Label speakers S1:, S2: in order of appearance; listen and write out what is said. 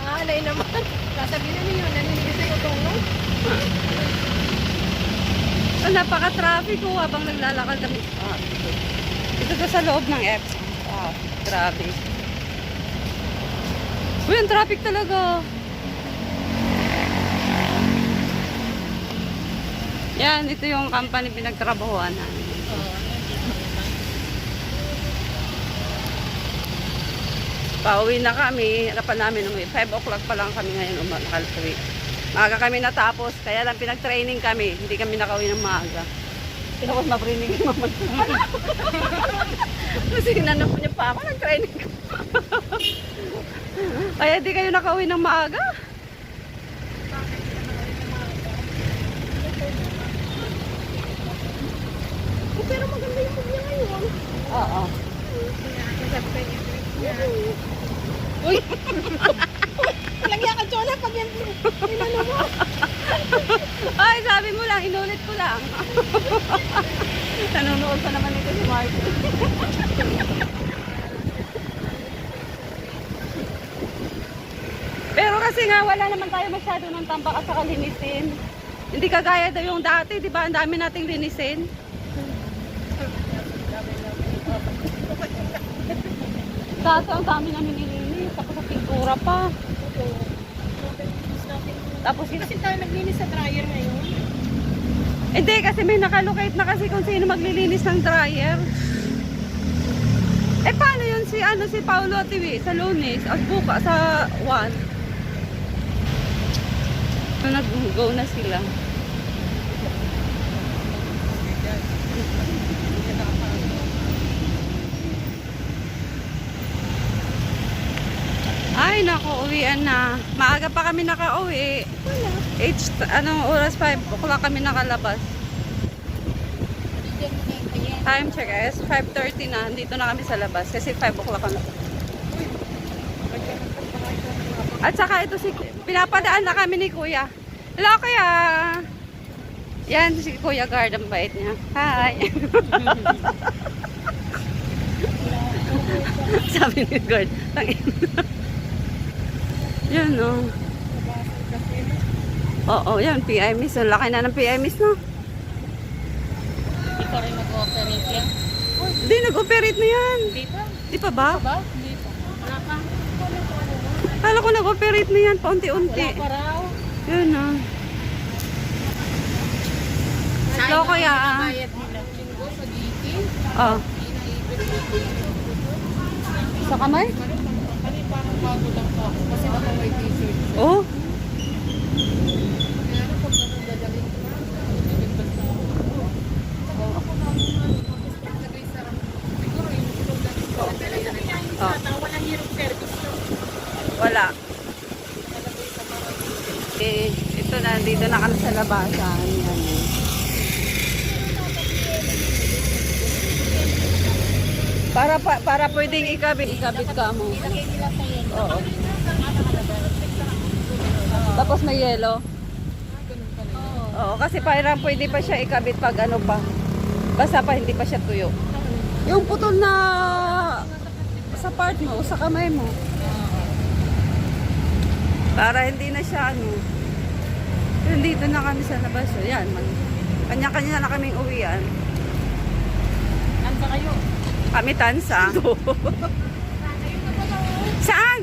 S1: ah,
S2: alay naman. Sasabihin na ninyo, naninigis na yung utong mo.
S1: Oh, napaka-traffic ko habang naglalakad kami. Ah, ito to sa loob ng F. Wow, grabe. Uy, ang traffic talaga. Yan, ito yung company pinagtrabahuan namin. Pauwi na kami. Harapan namin umuwi. 5 o'clock pa lang kami ngayon umakalawi. Maaga kami natapos. Kaya lang pinag-training kami. Hindi kami nakauwi ng maaga. Pinakos mabrinig yung mama. Kasi hinanap niya pa ako. Nag-training ka. Kaya di kayo nakauwi ng maaga.
S2: Oh, pero maganda yung mood niya ngayon.
S1: Oo.
S2: Uy! Walang yakan, Chona, pag yan inano mo.
S1: Ay, sabi mo lang. Inulit ko lang. Nanonood pa naman ito si Martin. Pero kasi nga wala naman tayo masyado ng tambak at saka linisin. Hindi kagaya daw yung dati, di ba? Ang dami nating linisin. Kaso ang dami namin nilinis. Tapos sa pintura pa. Tapos yun,
S2: Kasi tayo naglinis sa dryer ngayon.
S1: Hindi, kasi may nakalocate na kasi kung sino maglilinis ng dryer. Eh, paano yun si, ano, si Paolo Tiwi sa lunes at buka sa 1? So, nag-go na sila. Ay, naku, uwian na. Maaga pa kami nakauwi.
S2: Wala.
S1: H, anong oras? 5 o'clock kami nakalabas. Time check is 5.30 na. Dito na kami sa labas. Kasi 5 o'clock na. At saka ito si... Pinapadaan na kami ni Kuya. Hello, Kuya! Yan, si Kuya Guard. Ang bait niya. Hi! Sabi ni Guard. Tangin. Yan, oh. Oo, yan. PI Miss. Ang laki na ng PI Miss, no?
S2: Hindi pa rin mag-operate yan.
S1: Hindi, nag-operate na yan.
S2: Dito?
S1: Di pa ba?
S2: Ba? Dito. Wala pa.
S1: Kala ko nag-operate na yan, paunti-unti.
S2: Wala pa raw.
S1: Yun ah. Hello, kuya.
S2: Bayad nila. Linggo sa.
S1: Oh. Sa kamay?
S2: Parang bago lang po ako kasi naka-white t-shirt.
S1: Oh.
S2: Kaya na pag ko na, nagdadagdag na ako. Saka ako na naglagay sa siguro yung tulog na ito. Pero sabi niya yung
S1: Oh.
S2: bata, walang hirong service yun.
S1: Wala. Eh, ito na, dito na kami sa labasan. Yan. eh. Para pa, para pwedeng ikabit, ikabit ka mo. Oo. Tapos may
S2: pala. Oo.
S1: Kasi parang pwede pa siya ikabit pag ano pa. Basta pa hindi pa siya tuyo. Yung putol na sa part mo, sa kamay mo. Para hindi na siya ano. Yun, dito na kami sa labas. Yan, kanya-kanya na kaming uwian. Kami tansa. Saan?